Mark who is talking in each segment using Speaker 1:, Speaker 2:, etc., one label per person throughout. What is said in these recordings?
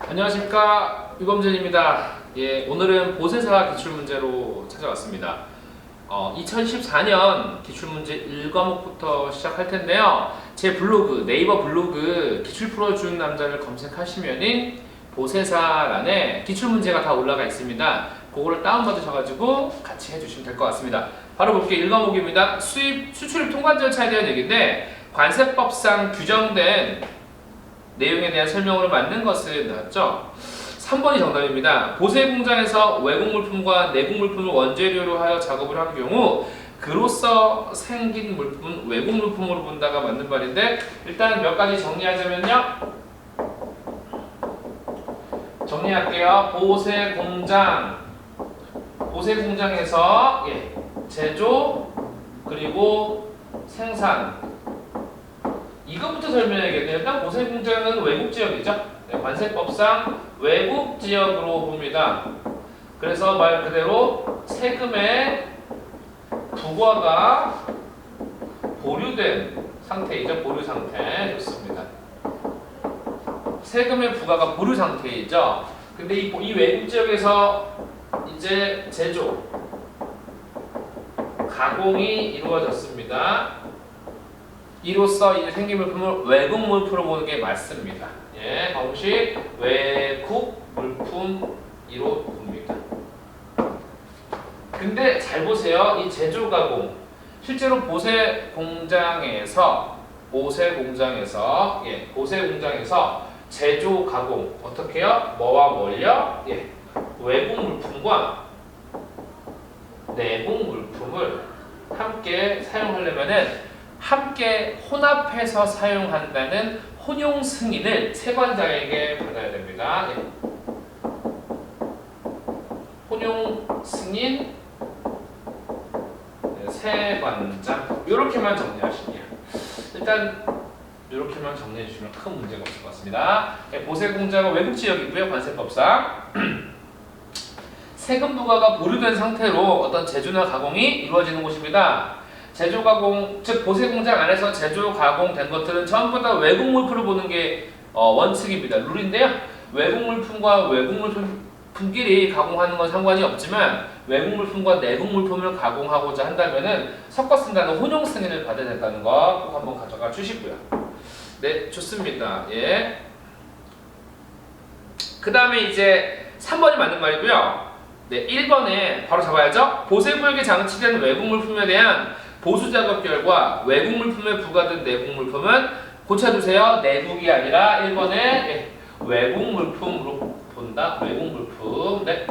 Speaker 1: 안녕하십니까 유범준입니다. 예, 오늘은 보세사 기출문제로 찾아왔습니다. 어, 2014년 기출문제 1과목부터 시작할 텐데요. 제 블로그 네이버 블로그 기출 풀어주는 남자를 검색하시면은 보세사란에 기출문제가 다 올라가 있습니다. 그거를 다운받으셔가지고 같이 해주시면 될 것 같습니다. 바로 볼게요. 1과목입니다. 수입, 수출입 통관 절차에 대한 얘기인데 관세법상 규정된 내용에 대한 설명으로 맞는 것을 나왔죠. 3번이 정답입니다. 보세 공장에서 외국 물품과 내국 물품을 원재료로 하여 작업을 한 경우 그로써 생긴 물품은 외국 물품으로 본다가 맞는 말인데 일단 몇 가지 정리하자면요. 정리할게요. 보세 공장 보세 공장에서 예, 제조 그리고 생산 이것부터 설명해야겠네요. 일단 보세 공장은 외국 지역이죠. 네, 관세법상 외국 지역으로 봅니다. 그래서 말 그대로 세금의 부과가 보류된 상태이죠. 보류 상태 좋습니다. 세금의 부과가 보류 상태이죠. 근데 이, 이 외국 지역에서 이제 제조, 가공이 이루어졌습니다. 이로써 이제 생긴 물품을 외국 물품으로 보는 게 맞습니다. 예, 공식 외국 물품으로 봅니다. 근데 잘 보세요. 이 제조 가공 실제로 보세 공장에서 보세 공장에서 예, 보세 공장에서 제조 가공 어떻게 해요? 뭐와 뭘요? 예, 외국 물품과 내국 물품을 함께 사용하려면은 함께 혼합해서 사용한다는 혼용 승인을 세관장에게 받아야 됩니다. 예. 혼용 승인 네, 세관장 이렇게만 정리하시면 일단 이렇게만 정리해 주시면 큰 문제가 없을 것 같습니다. 예, 보세 공장은 외국 지역이고요 관세법상 세금 부과가 보류된 상태로 어떤 제조나 가공이 이루어지는 곳입니다. 제조 가공 즉 보세 공장 안에서 제조 가공된 것들은 전부 다 외국 물품을 보는 게 어, 원칙입니다. 룰인데요. 외국 물품과 외국 물품끼리 가공하는 건 상관이 없지만 외국 물품과 내국 물품을 가공하고자 한다면은 섞어 쓴다는 혼용 승인을 받아야 된다는 거 꼭 한번 가져가 주시고요. 네, 좋습니다. 예. 그 다음에 이제 3번이 맞는 말이고요. 네, 1번에 바로 잡아야죠. 보세구역에 장치된 외국 물품에 대한 보수 작업 결과 외국 물품에 부과된 내국 물품은 고쳐주세요. 내국이 아니라 1번에 예, 외국 물품으로 본다. 외국 물품. 네.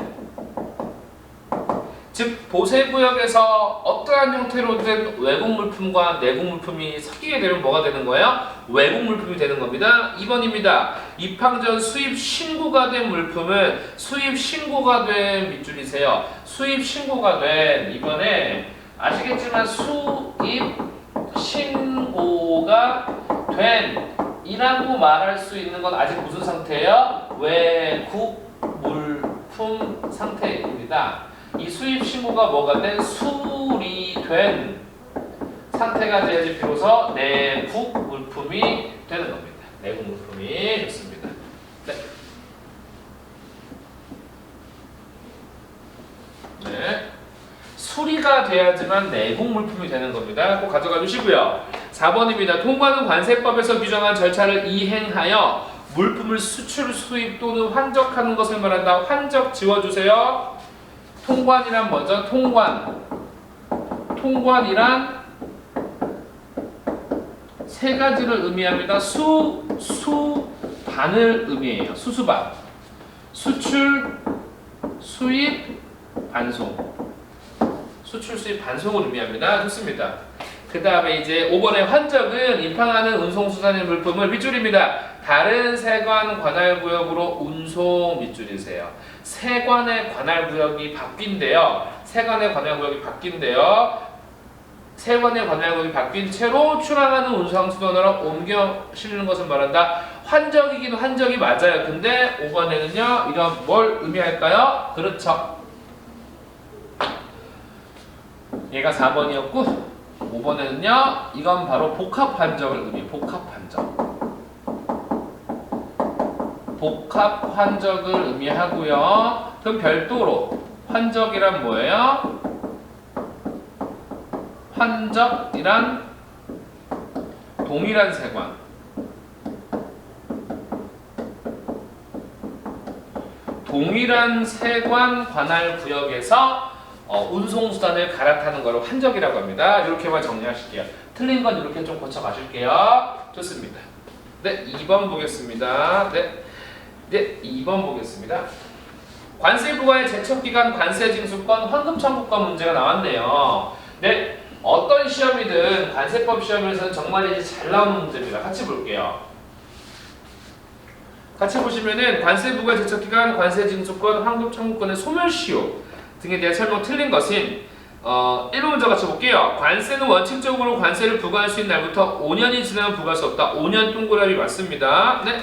Speaker 1: 즉 보세 구역에서 어떠한 형태로 된 외국 물품과 내국 물품이 섞이게 되면 뭐가 되는 거예요? 외국 물품이 되는 겁니다. 2번입니다. 입항 전 수입 신고가 된 물품은 수입 신고가 된 밑줄이세요. 수입 신고가 된 이번에 아시겠지만 수입 신고가 된 이라고 말할 수 있는 건 아직 무슨 상태예요? 외국 물품 상태입니다. 이 수입 신고가 뭐가 된 수리된 상태가 돼야지 비로소 내국 물품이 되는 겁니다. 내국 물품이 좋습니다. 네. 네. 수리가 돼야지만 내국 물품이 되는 겁니다. 꼭 가져가 주시고요. 4번입니다. 통관은 관세법에서 규정한 절차를 이행하여 물품을 수출, 수입 또는 환적하는 것을 말한다. 환적 지워주세요. 통관이란 뭐죠? 통관. 통관이란 세 가지를 의미합니다. 수, 수, 반을 의미해요. 수수반. 수출, 수입, 반송. 수출, 수입, 반송을 의미합니다. 좋습니다. 그 다음에 이제 5번의 환적은 입항하는 운송수산인 물품을 밑줄입니다. 다른 세관 관할 구역으로 운송 밑줄이세요. 세관의 관할 구역이 바뀐대요. 세관의 관할 구역이 바뀐대요. 세관의 관할 구역이 바뀐 채로 출항하는 운송수단으로 옮겨 실리는 것을 말한다. 환적이긴 환적이 맞아요. 근데 5번에는요, 이런 뭘 의미할까요? 그렇죠. 얘가 4번이었고, 5번에는요, 이건 바로 복합 환적을 의미해요. 복합 환적. 복합 환적을 의미하고요. 그럼 별도로 환적이란 뭐예요? 환적이란 동일한 세관. 동일한 세관 관할 구역에서 어, 운송수단을 갈아타는 거를 환적이라고 합니다. 이렇게만 정리하실게요. 틀린 건 이렇게 좀 고쳐 가실게요. 좋습니다. 네, 2번 보겠습니다. 네, 네, 2번 보겠습니다. 관세 부과의 제척 기간 관세 징수권 환급 청구권 문제가 나왔네요. 네, 어떤 시험이든 관세법 시험에서는 정말 이제 잘 나오는 문제입니다. 같이 볼게요. 같이 보시면은 관세 부과 제척 기간 관세 징수권 환급 청구권의 소멸시효 등에 대한 설명 틀린 것은 어, 1번 문제 같이 볼게요. 관세는 원칙적으로 관세를 부과할 수 있는 날부터 5년이 지나면 부과할 수 없다. 5년 동그라미 맞습니다. 네.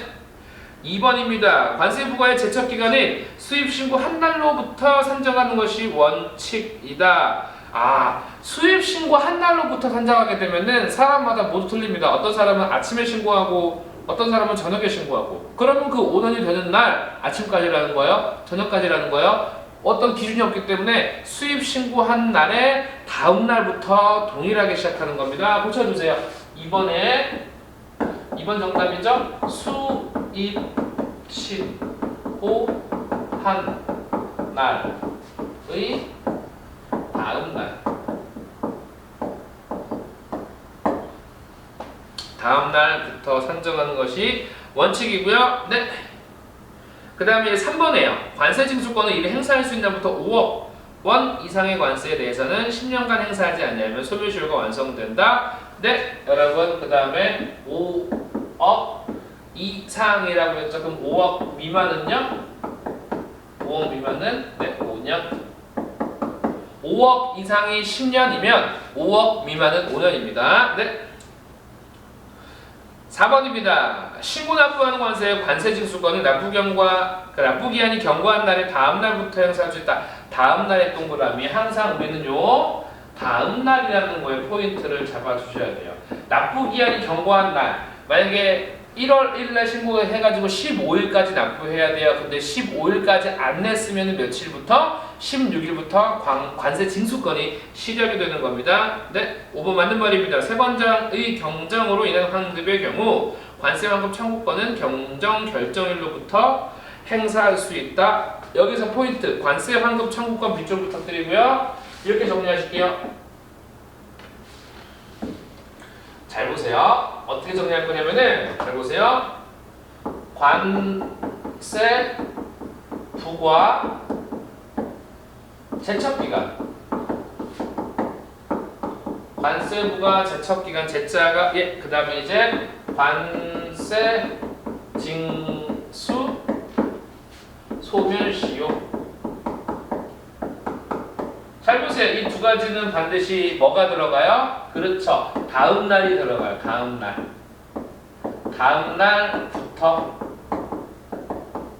Speaker 1: 2번입니다. 관세 부과의 제척 기간은 수입 신고 한 날로부터 산정하는 것이 원칙이다. 아, 수입 신고 한 날로부터 산정하게 되면은 사람마다 모두 틀립니다. 어떤 사람은 아침에 신고하고 어떤 사람은 저녁에 신고하고 그러면 그 5년이 되는 날 아침까지라는 거예요? 저녁까지라는 거예요? 어떤 기준이 없기 때문에 수입 신고한 날에 다음 날부터 동일하게 시작하는 겁니다. 고쳐주세요. 이번에 이번 정답이죠? 수입 신고한 날의 다음 날 다음 날부터 산정하는 것이 원칙이고요. 네. 그 다음에 3번에요. 관세 징수권을 이를 행사할 수 있는 날부터 5억 원 이상의 관세에 대해서는 10년간 행사하지 않냐면 소멸시효가 완성된다. 네, 여러분 그 다음에 5억 이상이라고 했죠. 그럼 5억 미만은요? 5억 미만은 네, 5년. 5억 이상이 10년이면 5억 미만은 5년입니다. 네. 4번입니다. 신고 납부하는 관세의 관세 징수권은 납부 경과 그 납부 기한이 경과한 날의 다음 날부터 행사할 수 있다. 다음 날의 동그라미 항상 우리는요 다음 날이라는 거에 포인트를 잡아 주셔야 돼요. 납부 기한이 경과한 날 만약에 1월 1일날 신고를 해가지고 15일까지 납부해야 돼요. 근데 15일까지 안 냈으면 며칠부터 16일부터 관, 관세 징수권이 시작이 되는 겁니다. 네, 5번 맞는 말입니다. 세관장의 경정으로 인한 환급의 경우 관세 환급 청구권은 경정 결정일로부터 행사할 수 있다. 여기서 포인트 관세 환급 청구권 비율 부탁드리고요. 이렇게 정리하실게요. 잘 보세요. 어떻게 정리할 거냐면은 잘 보세요. 관세 부과 제척 기간. 관세 부과 제척 기간 제자가 예, 그 다음에 이제 관세 징수 소멸시효. 잘 보세요. 이 두 가지는 반드시 뭐가 들어가요? 그렇죠. 다음 날이 들어가요. 다음 날. 다음 날부터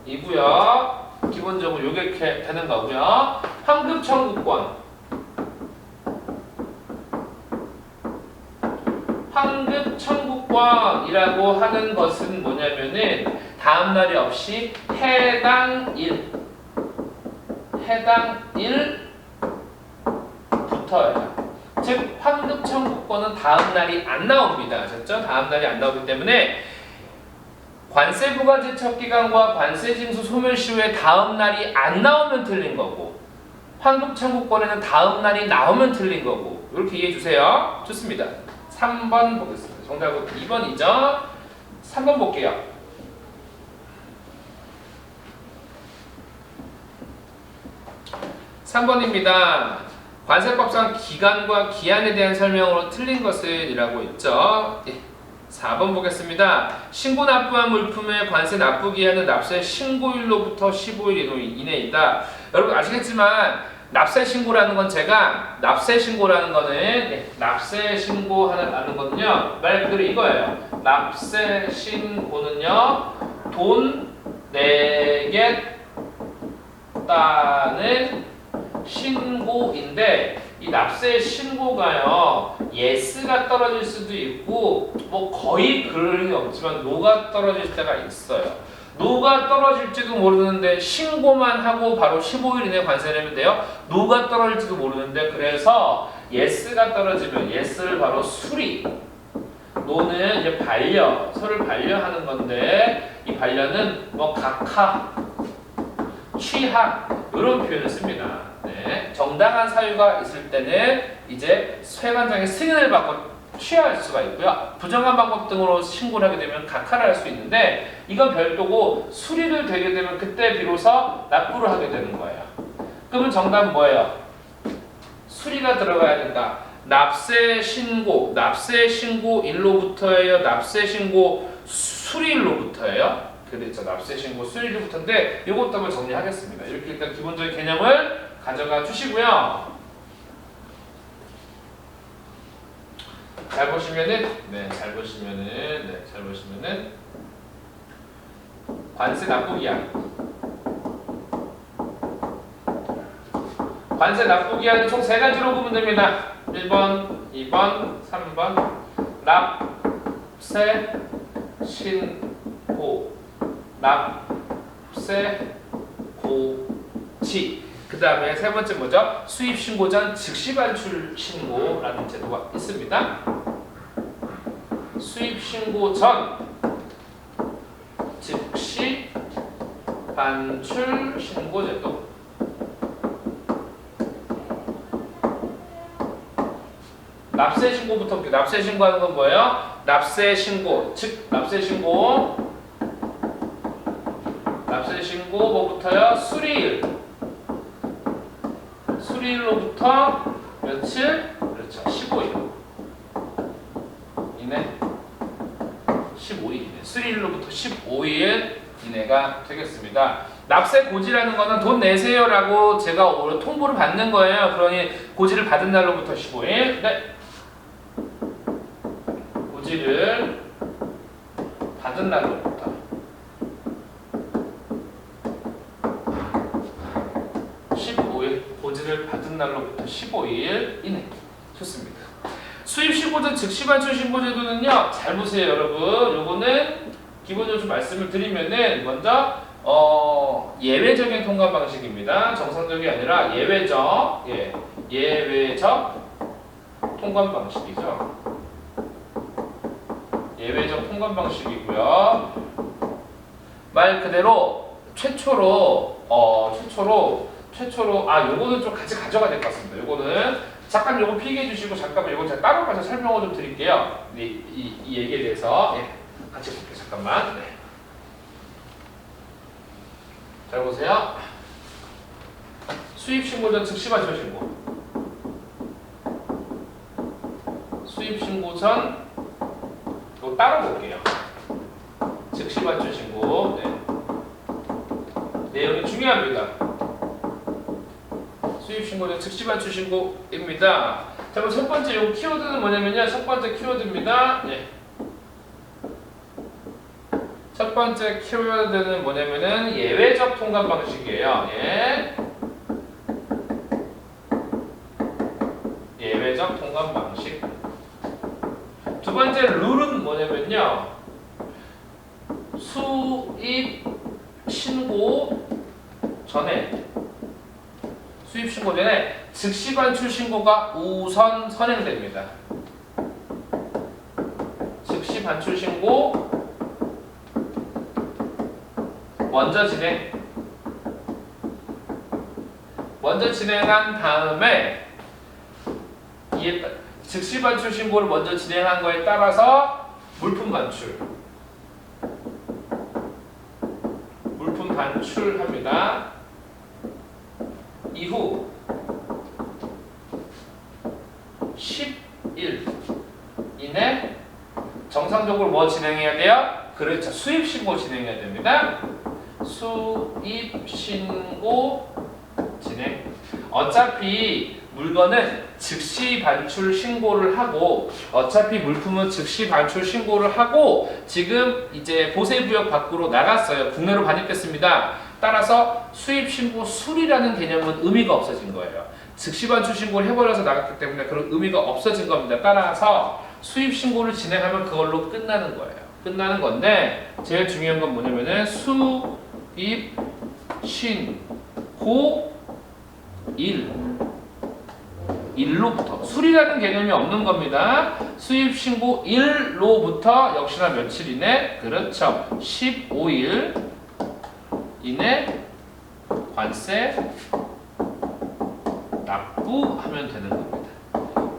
Speaker 1: 이고요. 기본적으로 이렇게 되는 거고요. 환급 청구권. 환급 청구권이라고 하는 것은 뭐냐면은 다음 날이 없이 해당 일 해당 일부터예요. 즉 환급 청구권은 다음 날이 안 나옵니다. 아셨죠? 다음 날이 안 나오기 때문에 관세 부과 제척 기간과 관세 징수 소멸시효의 다음 날이 안 나오면 틀린 거고 환급 청구권에는 다음 날이 나오면 틀린 거고 이렇게 이해해 주세요. 좋습니다. 3번 보겠습니다. 정답은 2번이죠. 3번 볼게요. 3번입니다. 관세법상 기간과 기한에 대한 설명으로 틀린 것은 이라고 있죠. 예. 4번 보겠습니다. 신고 납부한 물품의 관세 납부 기한은 납세 신고일로부터 15일 이내이다. 여러분 아시겠지만 납세 신고라는 건 제가 납세 신고라는 거는 네, 납세 신고하는 거는요 말 그대로 이거예요. 납세 신고는요 돈 내겠다는 신고인데 이 납세 신고가요 예스가 떨어질 수도 있고 뭐 거의 그럴 리 없지만 노가 떨어질 때가 있어요. 누가 떨어질지도 모르는데 신고만 하고 바로 15일 이내 관세 내면 돼요. 누가 떨어질지도 모르는데 그래서 예스가 떨어지면 예스를 바로 수리 노는 이제 반려 서를 반려하는 건데 이 반려는 뭐 각하 취하 이런 표현을 씁니다. 네. 정당한 사유가 있을 때는 이제 세관장의 승인을 받고 취하할 수가 있고요. 부정한 방법 등으로 신고를 하게 되면 각하를 할 수 있는데 이건 별도고 수리를 되게 되면 그때 비로소 납부를 하게 되는 거예요. 그러면 정답은 뭐예요? 수리가 들어가야 된다. 납세 신고, 납세 신고 일로부터예요. 납세 신고 수리일로부터예요. 그렇죠. 납세 신고 수리일로부터인데 이것도 한번 정리하겠습니다. 이렇게 일단 기본적인 개념을 가져가 주시고요. 잘 보시면은 네, 잘 보시면은 네, 잘 보시면은. 관세 납부기한 관세 납부기한은 총 세 가지로 보면 됩니다. 1번, 2번, 3번. 납세 신고. 납세 고지 그 다음에 세 번째 뭐죠? 수입 신고 전 즉시 반출 신고라는 제도가 있습니다. 수입 신고 전 즉시 반출 신고 제도. 납세 신고부터 볼게요. 납세 신고하는 건 뭐예요? 납세 신고, 즉 납세 신고, 납세 신고 뭐부터요? 수리일. 수리일로부터 며칠? 그렇죠. 15일. 이내 15일 이내. 수리일로부터 15일 이내가 되겠습니다. 납세 고지라는 거는 돈 내세요라고 제가 통보를 받는 거예요. 그러니 고지를 받은 날로부터 15일. 네. 고지를 받은 날로부터 15일 고지를 받은 날로부터 15일 이내 좋습니다. 수입 신고전 즉시 반출 신고 제도는요. 잘 보세요, 여러분. 요거는 기본적으로 좀 말씀을 드리면은 먼저 어, 예외적인 통관 방식입니다. 정상적이 아니라 예외적, 예, 예외적 통관 방식이죠. 예외적 통관 방식이고요. 말 그대로 최초로 어 최초로 최초로 아 요거는 좀 같이 가져가야 될 것 같습니다. 요거는 잠깐 요거 피기해 주시고 잠깐만 요거 제가 따로 가서 설명을 좀 드릴게요. 이, 이, 이 얘기에 대해서 예, 같이 볼게요. 잠깐만. 네. 잘 보세요. 수입 신고 전 즉시 반출 신고. 수입 신고 전 이거 따로 볼게요. 즉시 반출 신고. 네. 내용이 중요합니다. 수입 신고는 즉시 반출 신고입니다. 자, 그럼 첫 번째 요 키워드는 뭐냐면요. 첫 번째 키워드입니다. 예. 첫 번째 키워드는 뭐냐면은 예외적 통관 방식이에요. 예. 예외적 통관 방식. 두 번째 룰은 뭐냐면요. 수입 신고 전에 수입 신고 전에 즉시 반출 신고가 우선 선행됩니다. 즉시 반출 신고 먼저 진행. 먼저 진행한 다음에 이에 따- 즉시 반출 신고를 먼저 진행한 거에 따라서 물품 반출. 물품 반출합니다. 이후 10일 이내 정상적으로 뭐 진행해야 돼요? 그렇죠. 수입 신고 진행해야 됩니다. 수입 신고 진행. 어차피 물건은 즉시 반출 신고를 하고 어차피 물품은 즉시 반출 신고를 하고 지금 이제 보세부역 밖으로 나갔어요. 국내로 반입됐습니다. 따라서 수입 신고 수리라는 개념은 의미가 없어진 거예요. 즉시 반출 신고를 해버려서 나갔기 때문에 그런 의미가 없어진 겁니다. 따라서 수입 신고를 진행하면 그걸로 끝나는 거예요. 끝나는 건데 제일 중요한 건 뭐냐면은 수입 신고 일 일로부터 수리라는 개념이 없는 겁니다. 수입 신고 일로부터 역시나 며칠 이내 그렇죠. 15일 이내 관세 납부하면 되는 겁니다.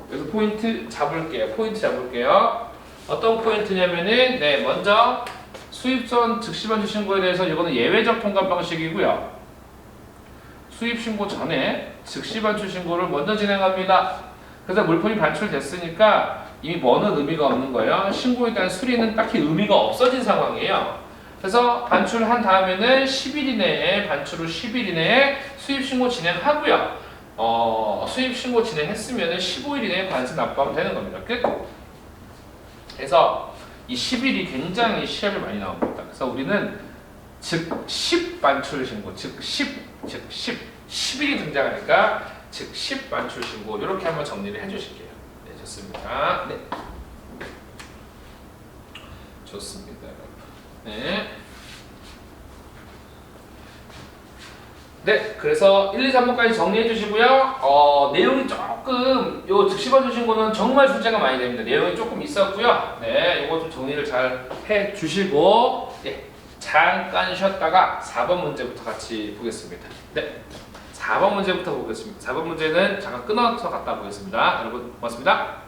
Speaker 1: 그래서 포인트 잡을게요. 포인트 잡을게요. 어떤 포인트냐면은 네 먼저 수입선 즉시반출 신고에 대해서 이거는 예외적 통관 방식이고요. 수입 신고 전에 즉시 반출 신고를 먼저 진행합니다. 그래서 물품이 반출됐으니까 이미 뭐는 의미가 없는 거예요. 신고에 대한 수리는 딱히 의미가 없어진 상황이에요. 그래서 반출한 다음에는 10일 이내에 반출을 10일 이내에 수입 신고 진행하고요. 어, 수입 신고 진행했으면 15일 이내에 관세 납부하면 되는 겁니다. 끝. 그래서 이 10일이 굉장히 시험에 많이 나옵니다. 그래서 우리는 즉10 반출 신고, 즉 10, 즉 10, 10일이 등장하니까 즉10 반출 신고 이렇게 한번 정리를 해주실게요. 네, 좋습니다. 네, 좋습니다, 여러분. 네. 네, 그래서 1, 2, 3번까지 정리해 주시고요. 어, 내용이 조금, 요 즉시 반출 신고는 정말 숙제가 많이 됩니다. 내용이 조금 있었고요. 네, 이거 좀 정리를 잘 해 주시고, 네, 잠깐 쉬었다가 4번 문제부터 같이 보겠습니다. 네, 4번 문제부터 보겠습니다. 4번 문제는 잠깐 끊어서 갔다 보겠습니다. 여러분, 고맙습니다.